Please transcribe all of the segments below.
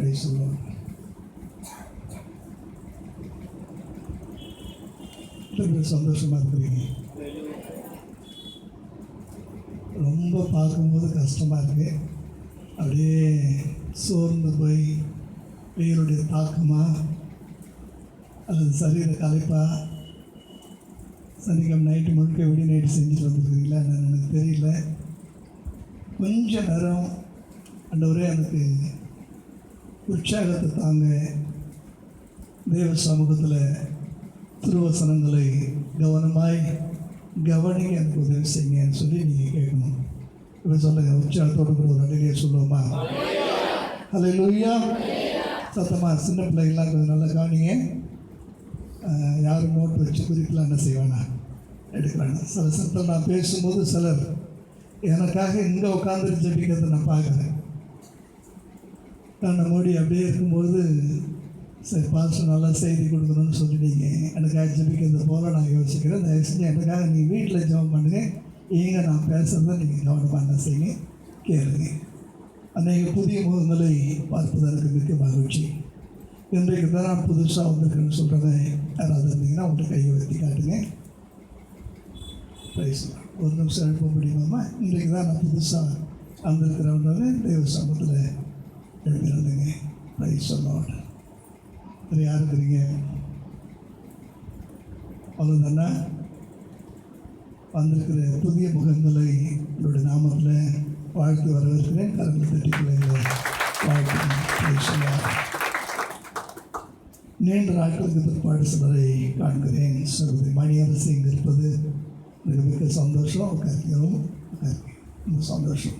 Price சொல்லுவோம் சந்தோஷமாக இருக்கிறீங்க ரொம்ப பார்க்கும்போது கஷ்டமாக இருக்கு. அப்படியே சோர்ந்து போய் வெயிலுடைய தாக்கமா அல்லது சரீர கலைப்பா. சனிக்கிழமை நைட்டு முழுக்க விடி நைட்டு செஞ்சுட்டு வந்துருக்குறீங்களா என்னன்னு எனக்கு தெரியல. கொஞ்சம் நேரம் ஆண்டவரே எனக்கு உற்சாகத்தை தாங்க தேவ சமூகத்தில் திருவசனங்களை கவனமாய் கவனிங்க எனக்கு உதவி செய்யுங்கன்னு சொல்லி நீங்கள் கேட்கணும். இப்போ சொல்லுங்கள் உற்சாகத்தோடு கூட ஒரு அடிலையே சொல்லுவோமா? ஹலோ லூயா சத்தமாக சின்ன பிள்ளைகள்லாம் கொஞ்சம் நல்லா கவனிங்க யாரும் நோட் வச்சு குறிக்கலாம் என்ன செய்வானா? எடுக்கிறாங்க. சில சத்தம் நான் பேசும்போது சிலர் எனக்காக இங்கே உட்காந்துட்டு அப்படிங்கிறத நான் பார்க்குறேன். நான் மோடி அப்படியே இருக்கும்போது சரி பார்த்து நல்லா செய்தி கொடுக்கணும்னு சொல்லிட்டீங்க. எனக்காக ஜபிக்கிறது போல நான் யோசிக்கிறேன். தயவு செஞ்சு எனக்காக நீங்கள் வீட்டில் ஜெபம் பண்ணுங்கள் இங்கே நான் பேசுகிறத நீங்கள் கவனமாக என்ன செய்யுங்க. கேளுங்க. அன்றைக்கு புதிய முகங்களை பார்ப்பதற்கு மிக்க மகிழ்ச்சி. இன்றைக்கு தான் நான் புதுசாக வந்திருக்கேன்னு சொல்கிறத யாராவது இருந்தீங்கன்னா உங்கள்கிட்ட கையை வைத்தி காட்டுங்க. பிரைஸ் ஒரு நிமிஷம் எழுப்ப முடியுமாம்மா? இன்றைக்கு தான் நான் புதுசாக வந்திருக்கிறவங்க தெய்வ சமூகத்தில் எழுதிருந்தேங்க ரைஸ் சொல்லாட் அது யார் இருக்கிறீங்க அவ்வளோதானே வந்திருக்கிற புதிய முகங்களை என்னுடைய நாமத்தில் வாழ்த்து வரவேற்கிறேன். கரங்களை தட்டிக்கிறேன் வாழ்த்து நீண்ட நாட்களுக்கு பிற்பாடு சிலரை காண்கிறேன். சகோதரி மணியரசு இங்கே இருப்பது மிக மிக சந்தோஷம். உட்காரிக்கிறோம் ரொம்ப சந்தோஷம்.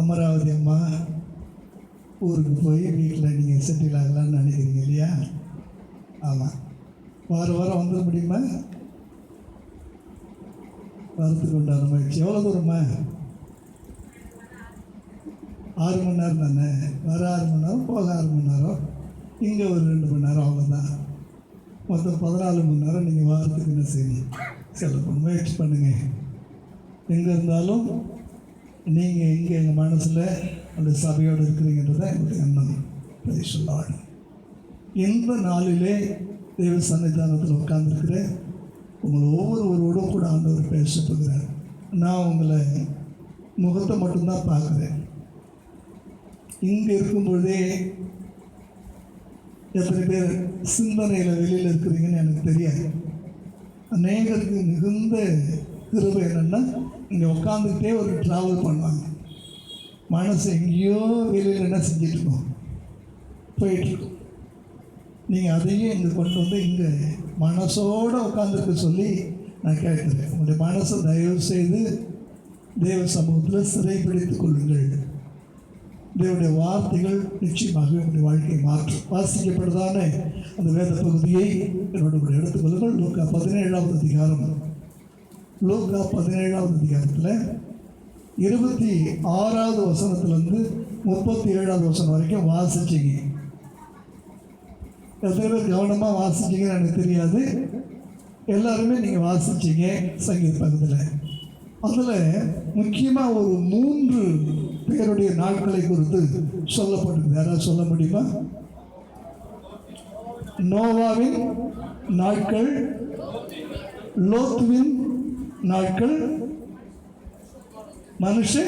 அமராவதி அம்மா ஊருக்கு போய் வீட்டில் நீங்கள் செட்டில் ஆகலாம்னு நினைக்கிறீங்க இல்லையா? ஆமாம். வார வாரம் வந்துட முடியுமா? வரத்துக்கு உண்டான முயற்சி. எவ்வளோ தூரமா ஆறு மணி நேரம் தானே? வர ஆறு மணி நேரம் போக ஆறு மணி நேரம். இங்கே ஒரு ரெண்டு மணி நேரம் அவ்வளோதான். மொத்தம் பதினாலு மணி நேரம் நீங்கள் வாரத்துக்கு என்ன செய்யணும் செலவு முயற்சி பண்ணுங்கள் எங்கே இருந்தாலும் நீங்கள் எங்கே எங்கள் மனசில் அந்த சபையோடு இருக்கிறீங்கன்றது தான் எங்களுடைய எண்ணம் Praise the நாளிலே தேவ சன்னிதானத்தில் உட்கார்ந்துருக்கிறேன் உங்களை ஒவ்வொருவரோடும் கூட ஆண்டவர் பேசப்படுகிறார் நான் உங்களை முகத்தை மட்டும்தான் பார்க்குறேன். இங்கே இருக்கும் பொழுதே எத்தனை பேர் சிந்தனையில் வெளியில் இருக்கிறீங்கன்னு எனக்கு தெரியாது. அநேகருக்கு மிகுந்த கிருபை என்னென்னா இங்கே உட்காந்துக்கிட்டே ஒரு ட்ராவல் பண்ணுவாங்க. மனசு எங்கேயோ வெளியில் என்ன செஞ்சிட்ருக்கோம் போயிட்டுருக்கோம். நீங்கள் அதையும் இங்கே கொண்டு வந்து இங்கே மனசோடு உட்காந்துருக்க சொல்லி நான் கேட்குறேன் உங்களுடைய மனசை தயவு செய்து தேவ சமூகத்தில் சிறைப்பிடித்துக் கொள்ளுங்கள். தேவனுடைய வார்த்தைகள் நிச்சயமாக உங்களுடைய வாழ்க்கையை மாற்றும். வாசிக்கப்படுதான? அந்த வேத பகுதியை என்னோட கூட எடுத்துக்கொள்ளுங்கள் லோக்கா பதினேழாவது அதிகாரம். லோக்கா பதினேழாவது அதிகாரத்தில் இருபத்தி ஆறாவது வசனத்துலேருந்து முப்பத்தி ஏழாவது வசனம் வரைக்கும் வாசிச்சிங்க. எத்தனை பேர் கவனமாக வாசிச்சிங்கன்னு எனக்கு தெரியாது. எல்லாருமே நீங்கள் வாசிச்சிங்க சங்கீத பகுதியில் அதில் முக்கியமாக ஒரு மூன்று பேருடைய நாட்களை குறித்து சொல்லப்பட்டிருக்கு. யாராவது சொல்ல முடியுமா? நோவாவின் நாட்கள் லோத்துவின் நாட்கள் மனுஷ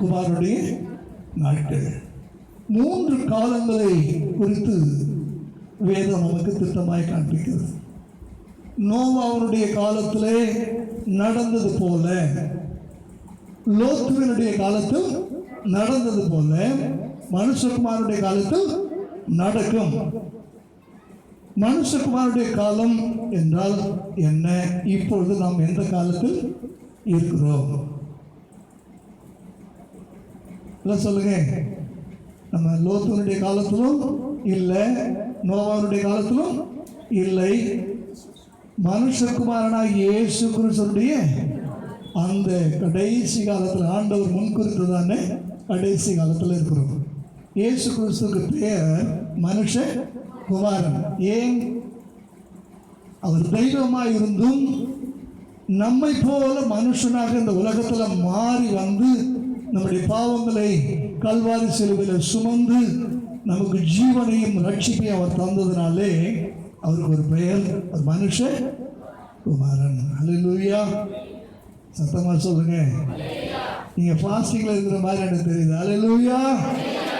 குமாருடைய நாட்கள் மூன்று காலங்களை குறித்து வேதம் நமக்கு திட்டமாய் காண்பிக்கிறது. நோவாவுடைய காலத்திலே நடந்தது போல லோத்துவனுடைய காலத்தில் நடந்தது போல மனுஷகுமாரனுடைய காலத்தில் நடக்கும். மனுஷகுமாருடைய காலம் என்றால் என்ன? இப்பொழுது நாம் எந்த காலத்தில் இருக்கிறோம்? இல்லை சொல்லுங்க. நம்ம லோத்தனுடைய காலத்திலும் இல்லை நோவானுடைய காலத்திலும் இல்லை. மனுஷகுமாரனாக இயேசு கிறிஸ்துடைய அந்த கடைசி காலத்தில் ஆண்டவர் முன்குறித்ததானே கடைசி காலத்தில் இருக்கிறோம் இயேசு கிறிஸ்துக்கு பேர் மனுஷ குமாரன் ஏன்? அவர் தெய்வமாக இருந்தும் நம்மை போல மனுஷனாக இந்த உலகத்தில் மாறி வந்து நம்முடைய பாவங்களை கல்வாரி சிலுவையில் சுமந்து நமக்கு ஜீவனையும் ரட்சிப்பையும் அவர் தந்ததுனாலே அவருக்கு ஒரு பெயர் ஒரு மனுஷ குமாரன். அல்லேலூயா சத்தமா சொல்லுங்க. நீங்க ஃபாஸ்டிங்ல இருக்கிற மாதிரி எனக்கு தெரியுது. அல்லேலூயா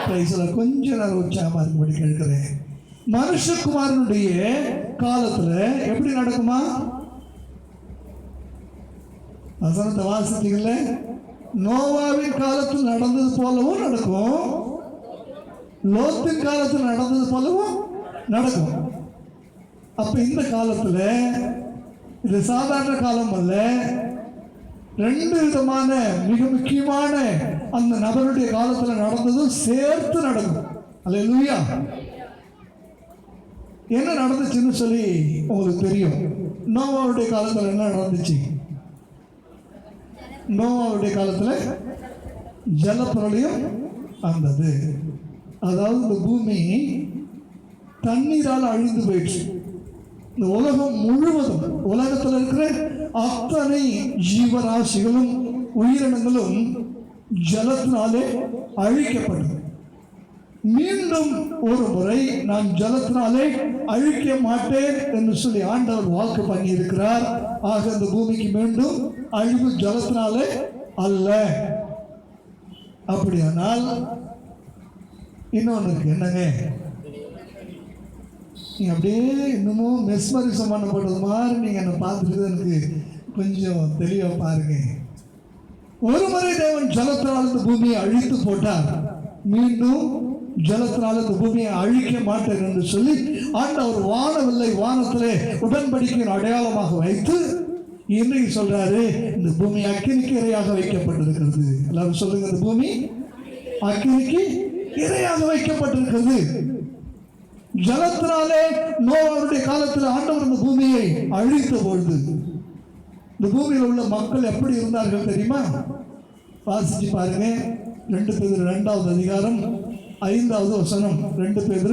பிரைஸ்ல கொஞ்ச நேரம் உற்சாகமா இருக்கும்படி கேட்கிறேன். மனுஷகுமாரனுடைய காலத்துல எப்படி நடக்குமா? வசனத்தை வாசித்தீங்களே நோவாவின் காலத்தில் நடந்தது போலவும் நடக்கும். லோத்து காலத்தில் நடந்தது போலவும் நடக்கும். அப்ப இந்த காலத்துல இது சாதாரண காலம் அல்ல ரெண்டு விதமான மிக முக்கியமான அந்த நபருடைய காலத்துல நடந்ததும் சேர்த்து நடக்கும். அல்லேலூயா. என்ன நடந்துச்சுன்னு சொல்லி உங்களுக்கு தெரியும். நோவாவுடைய காலத்தில் என்ன நடந்துச்சு? நோவாவுடைய காலத்தில் ஜலப்பிரளயம் வந்தது அதாவது இந்த பூமி தண்ணீரால் அழிந்து போயிடுச்சு. இந்த உலகம் முழுவதும் உலகத்தில் இருக்கிற அத்தனை ஜீவராசிகளும் உயிரினங்களும் ஜலத்தினாலே அழிக்கப்படும் மீண்டும் ஒரு முறை நான் ஜலத்தினாலே அழிக்க மாட்டேன் என்று சொல்லி ஆண்டவர் வாக்கு பண்ணியிருக்கிறார். இருக்கிறார் ஆக அந்த பூமிக்கு மீண்டும் அழிவு ஜலத்தினாலே அல்ல. அப்படியானால் இன்னொன்று இருக்கு. என்னங்க? நீங்க அப்படியே இன்னமும் மெஸ்மரிசம் பண்ணப்படுறது மாதிரி நீங்க என்னை பார்த்துட்டு எனக்கு கொஞ்சம் தெளிவா பாருங்க. ஒரு முறை தேவன் ஜலத்தால் இந்த பூமியை அழித்து போட்டார். மீண்டும் ஜலத்தினால் இந்த பூமியை அழிக்க மாட்டேன் என்று சொல்லி ஆண்டவர் வானவில்லை வானத்திலே உடன்படிக்கையின் அடையாளமாக வைத்து இன்றைக்கு சொல்றாரு இந்த பூமி அக்கினிக்கு இரையாக வைக்கப்பட்டிருக்கிறது. எல்லாரும் சொல்லுங்க இந்த பூமி அக்கினிக்கு இரையாக வைக்கப்பட்டிருக்கிறது. ஜலத்தினாலே நோவாவுடைய காலத்தில் ஆண்டவர் இந்த பூமியை அழித்த பொழுது இந்த பூமியில் உள்ள மக்கள் எப்படி இருந்தார்கள் தெரியுமா? வாசிச்சு பாருங்க. ரெண்டு பேர் ரெண்டாவது அதிகாரம் ஐந்தாவது வசனம் ரெண்டு பேர்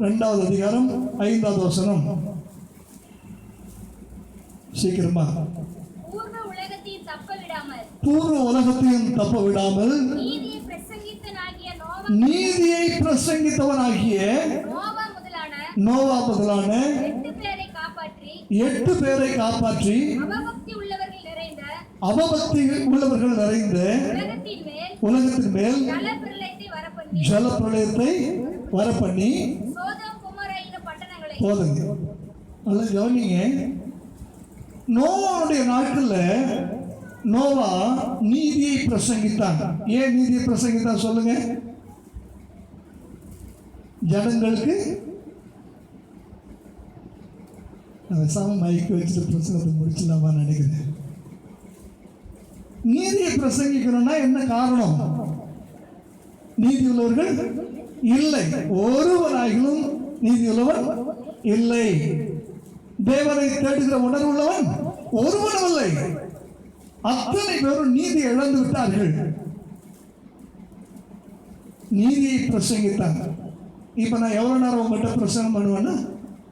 ரெண்டாவது அதிகாரம் ஐந்தாவது வசனம். சீக்கிரமா. பூர்வ உலகத்தையும் தப்ப விடாமல். நீதியை பிரசங்கித்தவனாகிய நோவா முதலான எட்டு பேரை காப்பாற்றி அவபக்தி உள்ளவர்கள் நிறைந்த உலகத்தின் மேல் ஜல பிரளயத்தை என்னும் பட்டணங்களை போதுங்க நல்லா கவனிங்க. நோவாவுடைய நாட்கள்ல நோவா நீதியை பிரசங்கித்தான். ஏன் நீதியை பிரசங்கித்தான் சொல்லுங்க? ஜனங்களுக்கு நான் சாமி மைக்கு வச்சுட்டு பிரசங்கத்தை முடிச்சிடலாமான்னு நினைக்கிறேன். நீதியை பிரசங்கிக்கணும்னா என்ன காரணம்? நீதியுள்ளவர்கள் இல்லை. ஒருவராகிலும் நீதி உள்ளவன் இல்லை. தேவனை தேடுகிற உணர்வுள்ளவன் ஒருவனும் இல்லை. அத்தனை பேரும் நீதி இழந்து விட்டார்கள். நீதியை பிரசங்கித்தாங்க இப்ப நான் எவ்வளவு நேரம் உங்கள்கிட்ட பிரசங்கம் பண்ணுவேன்னா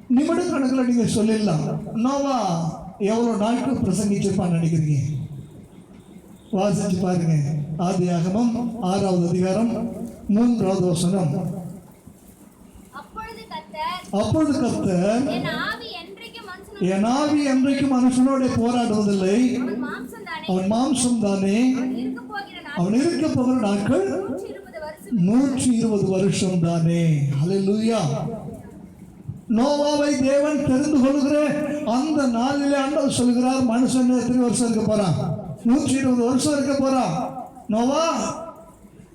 நிமிட கணக்கில் நீங்க சொல்லிடலாம். நோவா எவ்வளவு நாட்கள் பிரசங்கிச்சிருப்பான்னு நினைக்கிறீங்க? வாசிச்சு பாருங்க. ஆதி ஆகமம் ஆறாவது அதிகாரம் மூன்றாவது வசனம். அப்பொழுது கத்தர் என் ஆவி என்றைக்கு மனுஷனோடு போராடுவதில்லை. அவன் மாம்சம் தானே? அவன் இருக்க போகிற நாட்கள் நூற்றி இருபது வருஷம். தானே. ஹalleluya நோவாவை தேவன் தெரிந்து கொள்கிற அந்த நாளிலே ஆண்டவர் சொல்கிறார் மனுஷன் எத்தனை வருஷம் இருக்க போறான்? நூற்றி இருபது வருஷம் இருக்க போறா. நோவா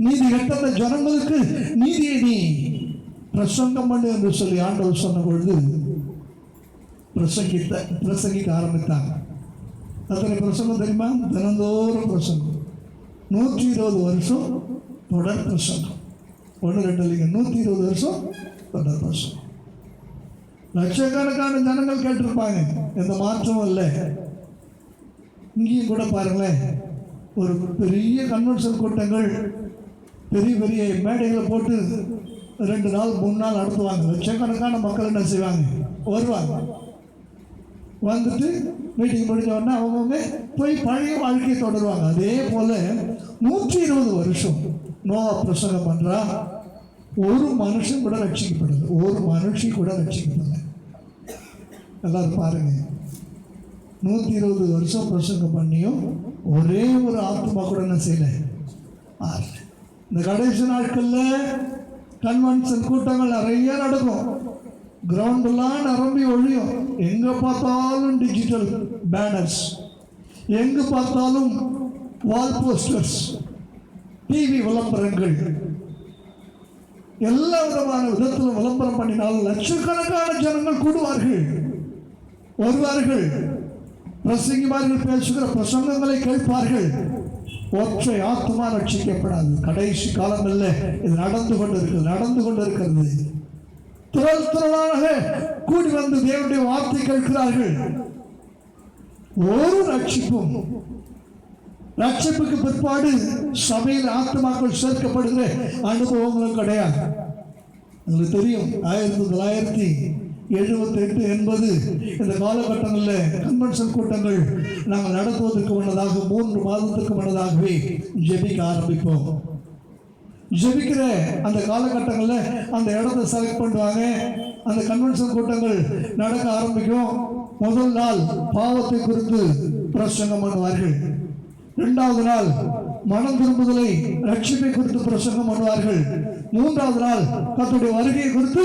நீதி கட்டத்த ஜனங்களுக்கு நீதியை நீ. பிரசங்கம் பண்ணு என்று சொல்லி ஆண்டவர் சொன்ன பொழுது பிரசங்கித்த பிரசங்கிக்க ஆரம்பித்தாங்க அத்தனை பிரசங்கம் தெரியுமா? தினந்தோறும் பிரசங்கம். நூற்றி இருபது வருஷம் தொடர் பிரசங்கம். ஒன்று ரெண்டு இல்லைங்க. நூற்றி இருபது வருஷம் தொடர் பிரசங்கம். லட்சக்கணக்கான ஜனங்கள் கேட்டிருப்பாங்க. எந்த மாற்றமும் இல்லை. இங்கேயும் கூட பாருங்களேன். ஒரு பெரிய கன்வென்ஷன் கூட்டங்கள் பெரிய பெரிய மேடைகளை போட்டு ரெண்டு நாள் மூணு நாள் நடத்துவாங்க. லட்சக்கணக்கான மக்கள் என்ன செய்வாங்க? வருவாங்க. வந்துட்டு மீட்டிங் முடிஞ்ச உடனே அவங்கவுங்க போய் பழைய வாழ்க்கையை தொடருவாங்க. அதே போல் நூற்றி இருபது வருஷம் நோவா பிரசங்கம் பண்ணுறா ஒரு மனுஷன் கூட ரட்சிக்கப்படலை. ஒரு மனுஷி கூட ரட்சிக்கப்படலை. எல்லாரும் பாருங்கள் நூற்றி இருபது வருஷம் பிரசங்கம் பண்ணியும் ஒரே ஒரு ஆத்மா கூட என்ன செய்யலை. இந்த கடைசி நாட்களில் கன்வென்ஷன் கூட்டங்கள் நிறைய நடக்கும். கிரவுண்டெல்லாம் நிரம்பி ஒழியும். எங்கே பார்த்தாலும் டிஜிட்டல் பேனர்ஸ் எங்கே பார்த்தாலும் வால் போஸ்டர்ஸ் டிவி விளம்பரங்கள். எல்லா விதமான விதத்தில் விளம்பரம் பண்ணினால் லட்சக்கணக்கான ஜனங்கள் கூடுவார்கள். வருவார்கள். பிரசங்கிமார்கள் பேசுகிற பிரசங்கங்களை கேட்பார்கள். ஒற்றை ஆத்மா ரட்சிக்கப்படாது. கடைசி காலங்களில் இது நடந்து கொண்டிருக்கிறது நடந்து கொண்டிருக்கிறது. திரள் திரளாக கூடி வந்து தேவனுடைய வார்த்தை கேட்கிறார்கள். ஒரு ரட்சிப்பும். ரட்சிப்புக்கு பிற்பாடு சபையில் ஆத்மாக்கள் சேர்க்கப்படுகிற அனுபவங்களும் கிடையாது. உங்களுக்கு தெரியும் ஆயிரத்தி தொள்ளாயிரத்தி எழுபத்தி எட்டு என்பது இந்த காலகட்டங்களில் கன்வென்ஷன் கூட்டங்கள் நாங்கள் நடத்துவதற்கு முன்னதாக மூன்று மாதத்துக்கு முன்னதாகவே ஜெபிக்க ஆரம்பிப்போம். ஜெபிக்கிற அந்த காலகட்டங்களில் அந்த இடத்த செலக்ட் பண்ணுவாங்க. அந்த கன்வென்ஷன் கூட்டங்கள் நடக்க ஆரம்பிக்கும். முதல் நாள் பாவத்தை குறித்து பிரசங்கம் பண்ணுவார்கள். இரண்டாவது நாள் மனம் திரும்புதலை ரட்சிப்பை குறித்து பிரசங்கம் பண்ணுவார்கள். மூன்றாவது நாள் தன்னுடைய வருகையை குறித்து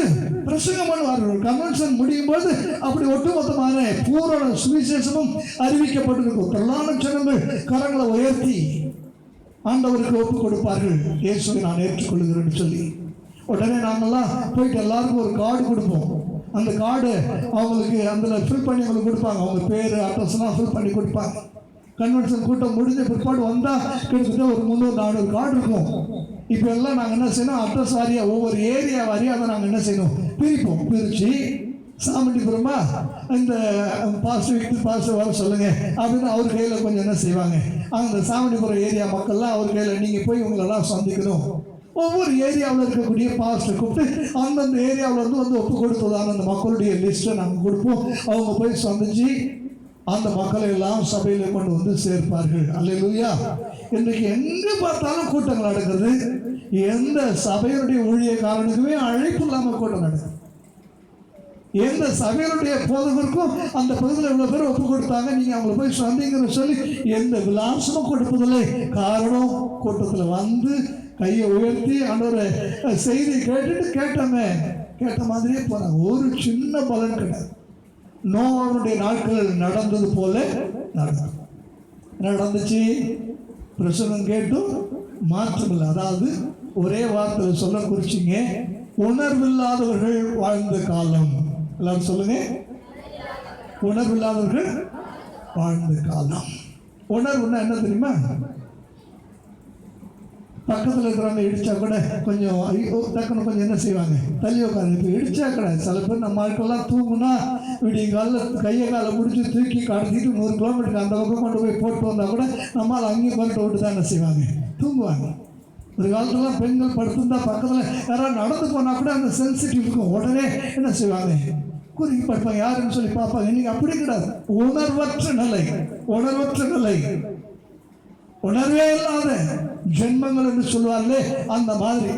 பிரசங்கம் பண்ணுவார்கள். கன்வென்ஷன் முடியும் போது அப்படி ஒட்டுமொத்தமான பூரண சுவிசேஷமும் அறிவிக்கப்பட்டிருக்கும். திரளான ஜனங்கள் கரங்களை உயர்த்தி ஆண்டவருக்கு ஒப்பு கொடுப்பார்கள். இயேசுவை நான் ஏற்றுக்கொள்கிறேன்னு சொல்லி. உடனே நாங்கள்லாம் போயிட்டு எல்லாருக்கும் ஒரு கார்டு கொடுப்போம். அந்த கார்டு அவங்களுக்கு அதில் ஃபில் பண்ணி அவங்களுக்கு கொடுப்பாங்க. அவங்க பேர் அட்ரஸ்லாம் ஃபில் பண்ணி கொடுப்பாங்க. கன்வென்ஷன் கூட்டம் முடிஞ்ச பிற்பாடு வந்தால் கிட்டத்தட்ட ஒரு முந்நூறு நானூறு கார்டு இருக்கும். இப்போ எல்லாம் நாங்கள் என்ன செய்யணும்? அட்ரஸ் வாரியாக ஒவ்வொரு ஏரியா வாரியாக அதை நாங்கள் என்ன செய்யணும்? பிரிப்போம். பிரித்து சாமண்டிபுரமா இந்த பாஸ்டர் வீட்டு வர சொல்லுங்க. அப்படின்னு அவர் கையில் கொஞ்சம் என்ன செய்வாங்க. அந்த சாமண்டிபுரம் ஏரியா மக்கள்லாம் அவர் கையில் நீங்கள் போய் உங்களெல்லாம் சந்திக்கணும். ஒவ்வொரு ஏரியாவில் இருக்கக்கூடிய பாஸ்டர் கூப்பிட்டு அந்தந்த ஏரியாவில் இருந்து வந்து ஒப்பு கொடுத்ததான அந்த மக்களுடைய லிஸ்ட்டை நாங்கள் கொடுப்போம். அவங்க போய் சந்திச்சு அந்த மக்களை எல்லாம் சபையில் கொண்டு வந்து சேர்ப்பார்கள். அல்லையா இன்றைக்கு எங்கே பார்த்தாலும் கூட்டங்கள் நடக்குது எந்த சபையினுடைய ஊழியக்காரனுக்குமே அழைப்பு இல்லாமல் கூட்டம் நடக்குது. எந்த சபையினுடைய போதகருக்கும் அந்த பகுதியில் இவ்வளோ பேர் ஒப்பு கொடுத்தாங்க. நீங்கள் அவங்கள போய் சந்திங்கன்னு சொல்லி எந்த விலாசமும் கொடுப்பதில்லை. காரணம் கூட்டத்தில் வந்து கையை உயர்த்தி அன்னொரு செய்தி கேட்டுட்டு கேட்டோமே. கேட்ட மாதிரியே போனாங்க ஒரு சின்ன பலன் கிடையாது. நோவனுடைய நாட்கள் நடந்தது போல நடந்தது. நடந்துச்சு. பிரசனம் கேட்டும். மாற்றமில்லை. அதாவது ஒரே வார்த்தையில் சொல்ல குறிச்சிங்க. உணர்வில்லாதவர்கள் வாழ்ந்த காலம். எல்லாரும் சொல்லுங்க. உணர்வில்லாதவர்கள் வாழ்ந்த காலம். உணர்வுன்னா என்ன தெரியுமா? பக்கத்தில் இருக்கிறவங்க இடித்தா கூட கொஞ்சம் ஐயோ டக்குன்னு கொஞ்சம் என்ன செய்வாங்க? தள்ளி உட்காந்து இப்போ இடித்தா கிடையாது சில பேர் நம்ம ஆட்கள்லாம் தூங்குனா விடிய காலில் கையை காலை பிடிச்சி தூக்கி கடத்திட்டு நூறு கிலோமீட்டருக்கு அந்த பக்கம் கொண்டு போய் போட்டு வந்தால் கூட நம்மால் அங்கேயும் கொண்டு விட்டு தான் என்ன செய்வாங்க? தூங்குவாங்க. ஒரு காலத்துலலாம் பெண்கள் படுத்திருந்தா பக்கத்தில் யாராவது நடந்து போனால் கூட அந்த சென்சிட்டிவ் இருக்கும் உடனே என்ன செய்வாங்க? குறுக்கி படுப்பாங்க. யாருன்னு சொல்லி பார்ப்பாங்க. இன்னைக்கு அப்படி கிடையாது. உணர்வற்ற நிலை. உணர்வற்ற நிலை. உணர்வே இல்லாத ஜென்மங்கள் என்று சொல்லுவார்களே அந்த மாதிரி.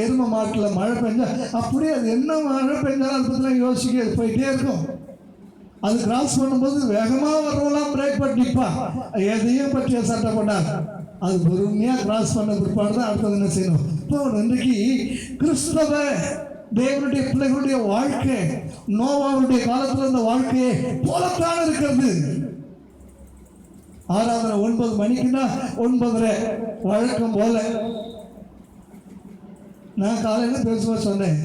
எரும மாட்டில் மழை பெஞ்சா அப்படியே அது என்ன மழை பெஞ்சாலும் அதை பற்றிலாம் யோசிக்க போயிட்டே இருக்கும். அது கிராஸ் பண்ணும்போது வேகமாக வரவெல்லாம் பிரேக் பண்ணி நிற்பான் எதையும் பற்றிய சட்டை பண்ணாது. அது பொறுமையாக கிராஸ் பண்ண பிற்பாடு தான் அடுத்தது என்ன செய்யணும்? இப்போ இன்றைக்கு கிறிஸ்தவ தேவனுடைய பிள்ளைகளுடைய வாழ்க்கை நோவாவுடைய காலத்தில் இருந்த வாழ்க்கையை போலத்தான் இருக்கிறது. ஆராதனை ஒன்பது மணிக்குன்னா ஒன்பதரை. வழக்கம் போல. நான் காலையில் பேசுவா சொன்னேன்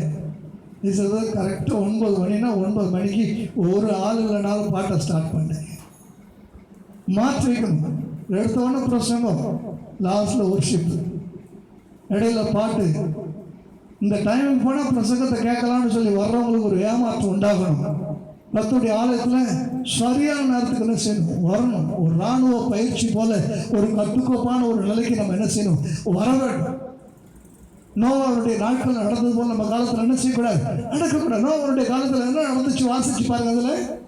நீ கரெக்டாக ஒன்பது மணினா ஒன்பது மணிக்கு ஒரு ஆள் இல்லைனாலும் பாட்டை ஸ்டார்ட் பண்ணேன் மாற்றி வைக்கணும். எடுத்தவொடனே பிரசங்கம். லாஸ்ட்டில் ஒர்ஷிப் இடையில பாட்டு. இந்த டைமுக்கு போனால் பிரசங்கத்தை கேட்கலாம்னு சொல்லி வர்றவங்களுக்கு ஒரு ஏமாற்றம் உண்டாகணும். கத்துடைய ஆலயத்தில் சரியான நேரத்துக்கு என்ன செய்யணும்? வரணும். ஒரு இராணுவ பயிற்சி போல ஒரு கட்டுக்கோப்பான ஒரு நிலைக்கு நம்ம என்ன செய்யணும்? வர வேண்டும். நோவாருடைய நாட்கள் நடந்தது போல நம்ம காலத்தில் என்ன செய்யக்கூடாது? நடக்கக்கூடாது. நோவாவுடைய காலத்தில் என்ன நடந்துச்சு? வாசிச்சு பாருங்க அதில்.